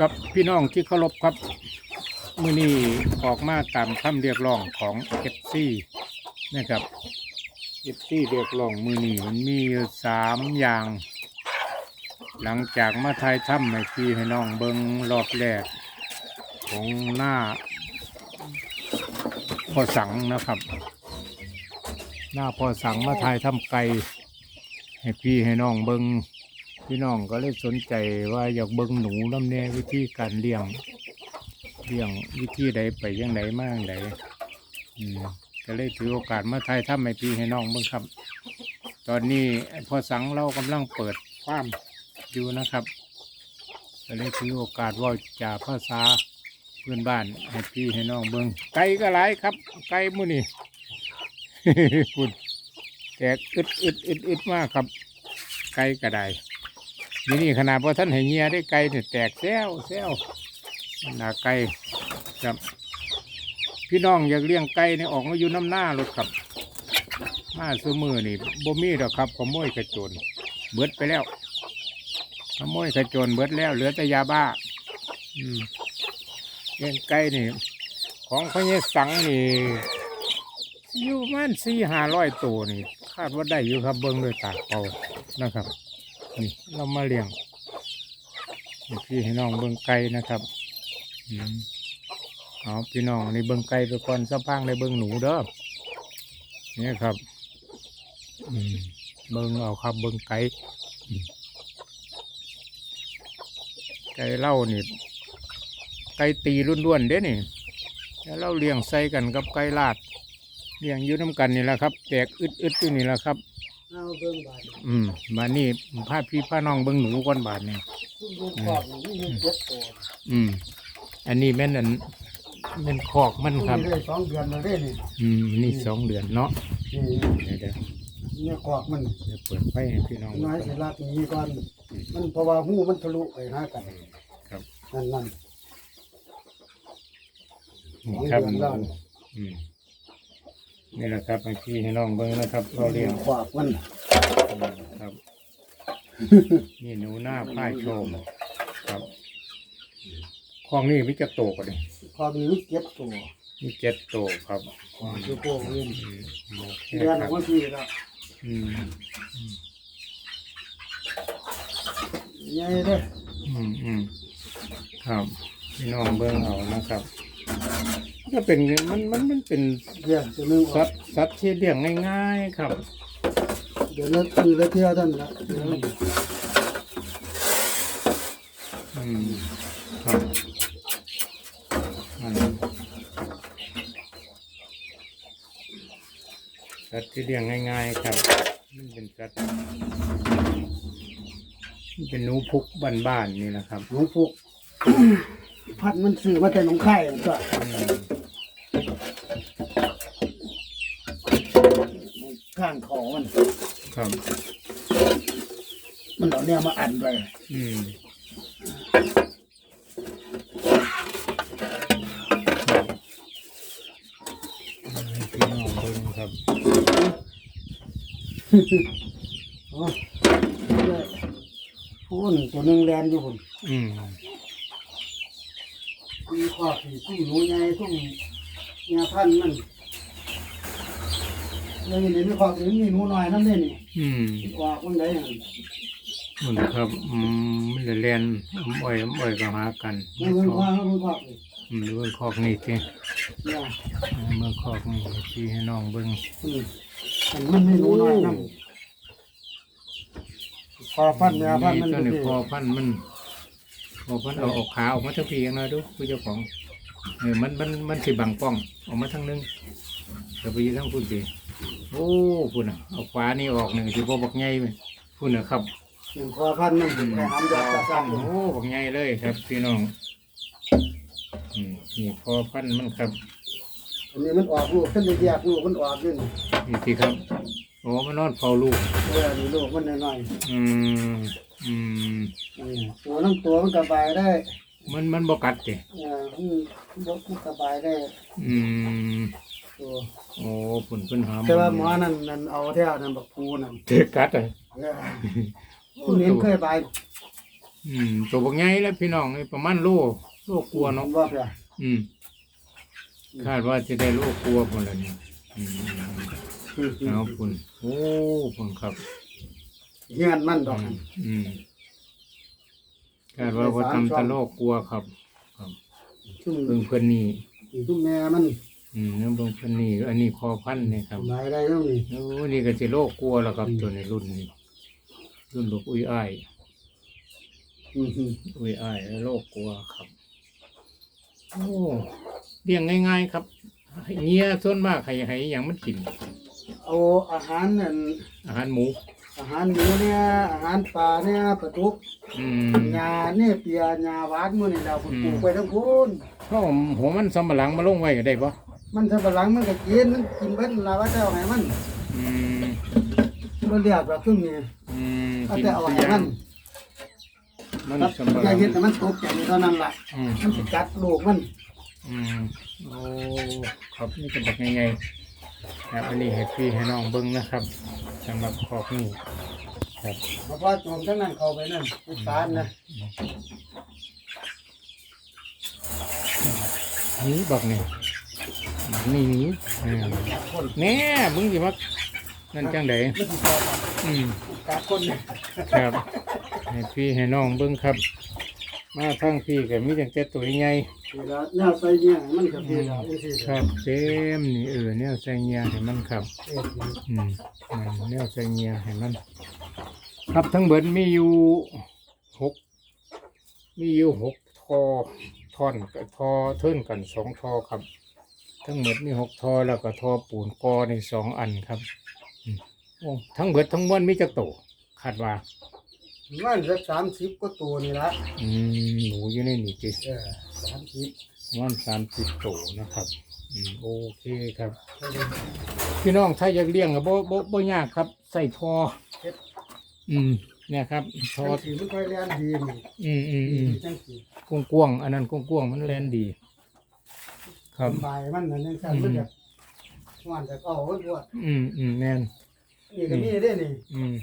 กับพี่น้องที่เคารพครับมือนี้ออกมาตามคำเรียกร้องของเอฟซีนะครับเอฟซีเรียกร้องมือนี้มันมีสามอย่าง หลังจากมาไทยถ้ำให้พี่ให้น้องเบิงรอบแรก ของหน้าพอสังนะครับ หน้าพอสังมาไทยถ้ำไกลให้พี่ให้น้องเบิง พี่น้องก็เลยสนใจว่าอยากเบิงหนูน้ำแน่วิธีการเลี้ยงเลี้ยงวิธีใดไปยังไดมาอย่างไดอืมก็เลยถือโอกาสมาไทยถ้ำให้พี่ให้น้องเบิงครับ ตอนนี้พอสังเรากำลังเปิดฟาร์มอยู่นะครับก็เลยถือโอกาสว่าจาภาษาเพื่อนบ้านให้พี่ให้น้องเบิงไก่ก็หลายครับ ไก่หมู่นี่คุณแตกอึดอึดอึดอึดมากครับ ไก่กระได นี่นี่ขนาดพอท่านเห็นเงียได้ไก่เนี่ยแตกแซวแซวหนาไก่ครับพี่น้องอยากเลี้ยงไก่เนี่ยออกมาอยู่น้ำหน้ารถครับ มาซื้อมือนี่บ่มีดอกครับขโมยกระโจนเบิดไปแล้วขโมยกระโจนเบิดแล้ว เหลือแต่ยาบ้า อืมเลี้ยงไก่นี่ของพญสังนี่อยู่มันสี่ห้าร้อยตัวนี่ คาดว่าได้อยู่ครับเบิ้งด้วยตาเปล่านะครับ เรามาเลี้ยงพี่ให้น้องเบิ้งไก่นะครับอืมเอาพี่น้องนี่เบิ้งไก่ไปก่อนสักพักในเบิ้งหนูเด้อเนี่ยครับเบิ้งเอาครับเบิ้งไก่ไก่เล่านี่ไก่ตีล้วนๆเด้นี่แล้วเราเลี้ยงใส่กันกับไก่ลาดเลี้ยงอยู่น้ำกันนี่แหละครับแตกอึดๆอยู่นี่แหละครับ เอาเบิ่งบาดอืมมานี่พาพี่พาน้องเบิ้งหนูก่อนบาทนี่ซุ่มดูขอบนี่มีเจ็ดตัวอืม อันนี้แม่นอันแม่นคอกมันครับ นี่ได้สองเดือนแล้วเด้นี่อืมนี่สองเดือนเนาะนี่เดี๋ยวเดี๋ยวเนี่ยขอบมันเดี๋ยวเปิดไฟให้พี่น้องน้อยสิรักนี้ก่อนมันเพราะว่าหูมันทะลุไปหากันครับ นั่นนั่นนี่ครับสองเดือนแล้วอืม นี่แหละครับให้พี่ให้น้องเบิ้งนะครับเราเลี้ยงขอบมันครับ นี่หนูหน้าพ่ายโชมครับคลองนี่มิจะโตกันเลยขอบนี้เจ็ดตัวมีเจ็ดโตครับขอบอยู่โกงเงินอืมโอเคเดือนคอรัอบกมาสี่แล้วอืมใหญ่เด้ออืมอืมครับพี่น้องเบิ้งเอานะครับ ก็เป็นมันมันมันเป็นเดือนจะนึงอสัอกตว์สัตว์ที่เลี้ยงง่าย ๆ ครับ เดือนละคือละเที่ยวเท่านนละเดือนละอืมครับอืมสัตว์ที่เลี้ยงง่ายๆครับ มันเป็นสัตว์มันเป็นหนูพุกบ้านๆนี่นะครับหลวงปู่ พัดมันซื้อมาแต่หนองไข่ก็อืมข้างคอมัน ครับ มันเอาเนี่ยมาอัดไปอืมให้พี่น้องเบิ่งครับ อ๋อพูนตัวหนึ่งแลนอยู่พุ่น อืม มีข้อผีสู้หนูใหญ่สู้เงียพันธุ์มันแล้วนี่มีข้อผีมีหนูน้อยน้ำเล่นนี่อืมออกมันได้หั่นมันครับอืมมันจะเรียนอ้อยอ้อยก็หากันมันเป็นข้อมันเป็นข้อผีอืมดูเบิ่งคอกนี่สิเนี่ยเบิ่งคอกนี่พี่ให้น้องเบิ่งอืมอันมันมีหนูน้อยน้ำพอพันธุ์เนี่ยพันธุ์มันตัวเป็นนี้ที่พอพันธุ์มัน พอพันธุ์เอาออกขาออกมาทั้งพี่กันหน่อยดูผู้เจ้าของเออมันมันมันสิบังป้องออกมาทั้งหนึงเดี๋ยวไปอยืทั้งพุ่นสิโอ้พุ่นอะเอาขวานี่ออกหนึ่งสิพอบักใหญ่ไหมพุ่นอะครับเป็นข้อพันธุ์มันเป็นแค่หำยาตาสั้นโอ้บักใหญ่เลยครับพี่น้องอืมนี่พอพันธุ์มันครับอันนี้มันออกลูกขึ้นไปแยกลูกมันออกขึ้นนี่สิครับโอ้มันนอนเฝ้าลูกเออนี่ลูกมันน้อยอืม อืมๆนี่ตัวน้ำตัวมันกระบายได้มันมันบ่กัดติเออมันบกกระบายได้อืมตัว โอ้ผุนเพิ่นหาแต่ว่าหมอนั่นนั่นเอาแท้นั่นบักพูนั่นเตะกัดอะเออผู้นี้เคยบายอืมตัวบักใหญ่แล้วพี่น้องนี่ประมาณโลโลกลัวาเนาะว่าเปล่าอืมคาดว่าจะได้โลกลัวพุ่นละนี่อืมเอาพุ่นโอ้พุ่นครับ เฮียนมันดอกอืมอืมคาดว่าพอทำตะโลกกลัวครับครับ ชุ่มเบิ่งเพิ่นนี่ชุ่มแม่มันอืมแล้วเบิ่งเพิ่นนี่อันนี้คอพันธุ์นี่ครับหลายได้แล้วนี่โอ้นี่ก็สิโลกกลัวแล้วครับตัวในรุ่นนี้รุ่นลูกอุ้ยอ้ายอืมอุ้ยอ้ายแล้วโลกกลัวครับ โอ้เลี้ยงง่าย ๆ ครับให้เงี้ยส่วนมากให้ให้หยังมันกิน เอาอาหารนั่นอาหารหมู อาหารหมูเนี่ยอาหารปลาเนี่ยปลาดุกอืมหญ้าเนี่ยเปียหญ้าหวานมื้อนี่เราปลูกไปทั้งพูนเขาเอาหัวมันสำปะหลังมาลงไว้ก็ได้ปะมันสับปะหลังมันก็กินมันกินเบิดนั่นล่ะว่าแต่เอาให้มันอืมบ่เรียกว่าซุ่มนี่อืมว่ากินแต่เอาทุกให้อย่ามังนมันครับสำปะหอย่าลังเฮ็ดให้มันตกใจเท่านั้นล่ะอืมมันสิกัดลูกมันอืมโอ้ครับนี่จะบอกไงๆ ครับอันนี้ให้พี่ให้น้องเบิ้งนะครับสำหรับขอบนี่ครับเพราะว่าโจมทั้งนั้นเข้าไปนั่นไปสารนะนี่บอกนี่นี่นี่อืมคนแน่มึงสิมักนั่นจังไดมันสิพอกับอืมกัดคนเนี่ยครับให้พี่ให้น้องเบิ้งครับ มาทั้งพี่ก็มีตั้งแต่ตัวใหญ่ เวลาแนวใส่เนี่ยมันก็เป็นแล้วจังซี่ครับเต็มนี่เออแนวใส่เงียให้มันครับ เอ็ดนี่อืมอืมแนวใส่เงียให้มัน ครับทั้งเบิดมีอยู่หกมีอยู่หกทอท่อนกับทอเทิ่นกันสองทอครับ ทั้งหมดมีหกทอแล้วก็ทอปูนกอในสองอันครับอืมโอ้ทั้งเบิดทั้งมวลมีจักโตคาดว่า มันสัก30กว่าตัวนี่ละอืมหนูอยู่ในนี่จิเออ 30มันสามสิบโตนะครับอืมโอเคครับ พี่น้องถ้าอยากเลี้ยงก็บ่บ่บ่ยากครับ ใส่ทออืม เนี่ยครับททออสีมันค่อยเรียนดีนี่อืมอืมอืมจังซี่กวงกวงๆอันนั้นกวงกวงๆมันแลนดี ครับสบายมันนั่นจังซั่นมันจะหวานจะเอาไว้ด้วยอืมอืมแน่นนี่ก็มีเด้นี่อืม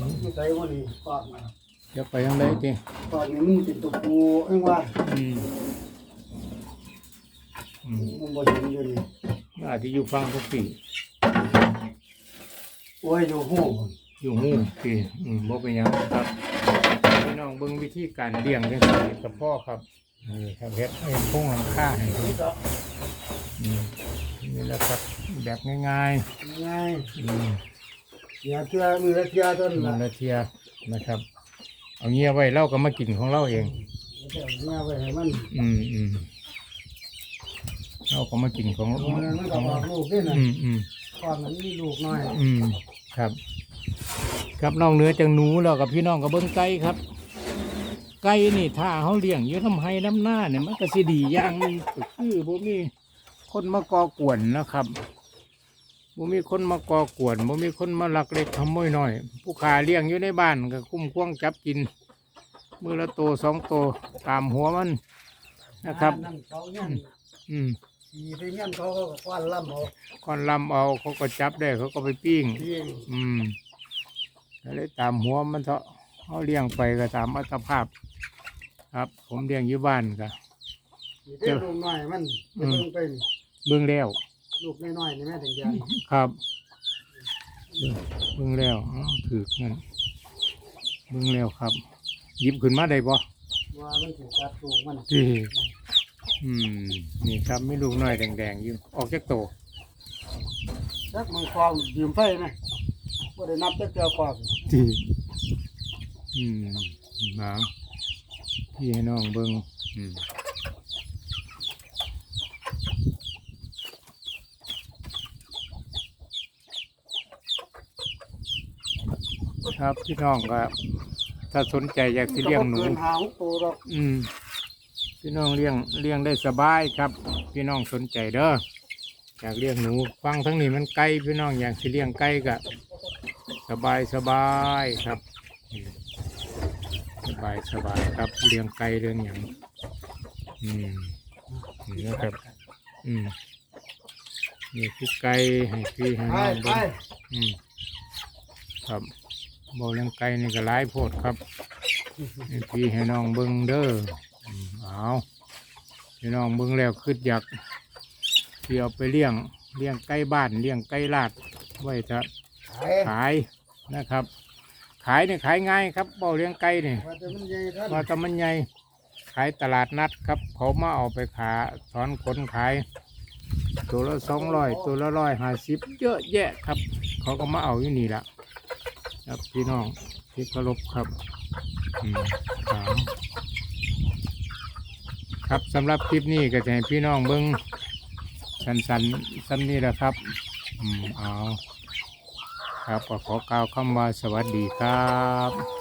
มันใส่ว่านี่ปากมัน จะไปทางใดจีปากนี่มันเป็นตัวปูเอ็งว่าอืมอืมมันบ่เห็นอยู่นี่อาจจะอยู่ฟังทุกปีโอ้ยอยู่หูอยู่หูปีอืมบ่เป็นหยังครับพี่น้องเบิ่งวิธีการเลี้ยงจังซี่กับพ่อครับนี่ครับเฮ็ดเฮ็ดพุ่งหลังคาให้ดูนี่ก็อืมนี่แหละครับแบบง่ายง่ายๆอืมอย่าเชื่อมือละเชื่อต้นมัละนละเทียนะครับ เอาเงียไว้เราก็มากินของเราเอง แล้วก็เนี่ยไว้ให้มันอืมอืมเราก็มากินของมันมันขก็องออกลูกด้วยนะอืมอืมก่อนมันมีลูกน้อยอืมครับ ครับน้องเนื้อจังหนูแล้วกับพี่น้องกับเบิ้งไก่ครับ ไก่นี่ถ้าเขาเลี้ยงอยู่ทำให้น้ำหน้าเนี่ยมันก็สิดีอย่างหนึงก็คือบ่มีคนมาก่อกวนนะครับ บ่มีคนมาก่อกวนบ่มีคนมาลักเล็กขโมยน้อย ผู้ขาเลี้ยงอยู่ในบ้านก็คุ้มควงจับกิน มือละโตสองโตตามหัวมันนะครับ นั่นเขาเนี่ยอืมขี่ไปเงี้ยเขาก็คว้านล่ำเอาก่อนลำเอาเขาก็จับได้เขาก็ไปปิ้งเลี้ยงอืมก็เลยตามหัวมันเถอะเขาเลี้ยงไปก็ตามอัตภาพ ครับ ผมเลี้ยงอยู่บ้านก็ ขี่ได้ลูกน้อยมันไปเบิ่งไปนี่เบิ่งแล้ว ลูกน้อยๆนี่แม่ถึงยันครับเบิ่งเบิ่งแล้วอ้าวถือนั่นเบิ่งแล้วครับ หยิบขึ้นมาได้ปะว่ามันถูกกัดลูกมันที่อืม นี่ครับมีลูกน้อยแดงๆอยู่ออกจากโตจักมันความยืมไฟนะบ่ได้นับจักเจ้าความที่อืมหมาพี่ให้น้องเบิ่งอืม ครับพี่น้องก็ถ้าสนใจอยากที่เลี้ยงหนูเกินหาหกตัวหรอกอืม พี่น้องเลี้ยงเลี้ยงได้สบายครับ พี่น้องสนใจเด้ออยากเลี้ยงหนูฟังทั้งนี้มันไกลพี่น้องอยากสิเลี้ยงไก่ก็สบายสบายครับอืมสบายสบายครับเลี้ยงไก่เลี้ยงอย่างอืมนี่นะครับ อืมนี่คือไก่ให้พี่ให้ไปน้องไปเบิ่ง อืมครับ บ่เลี้ยงไก่นี่ก็หลายโพดครับให้พี่ให้น้องเบิ่งเด้ออืมเอาพี่น้องเบิ่งแล้วคิดอยากที่เอาไปเลี้ยงเลี้ยงไก่บ้านเลี้ยงไก่ลาดไว้จะขายขายนะครับ ขายนี่ขายง่ายครับบ่เลี้ยงไก่นี่ว่าแต่มันใหญ่ท่านว่าแตมันใหญ่ขายตลาดนัดครับ เขามาเอาไปขาถอนขนขาย ตัวละสองร้อยตัวละร้อยห้าสิบเยอะแยะครับ เขาก็มาเอาอยู่นี่ละ ครับพี่น้องที่เคารพครับอืมสามครับสำหรับคลิปนี้ก็จะให้พี่น้องเบิ้งสันสันๆซ้ำนี่แหละครับอืมเอาครับก็ขอกล่าวคำว่าสวัสดีครับ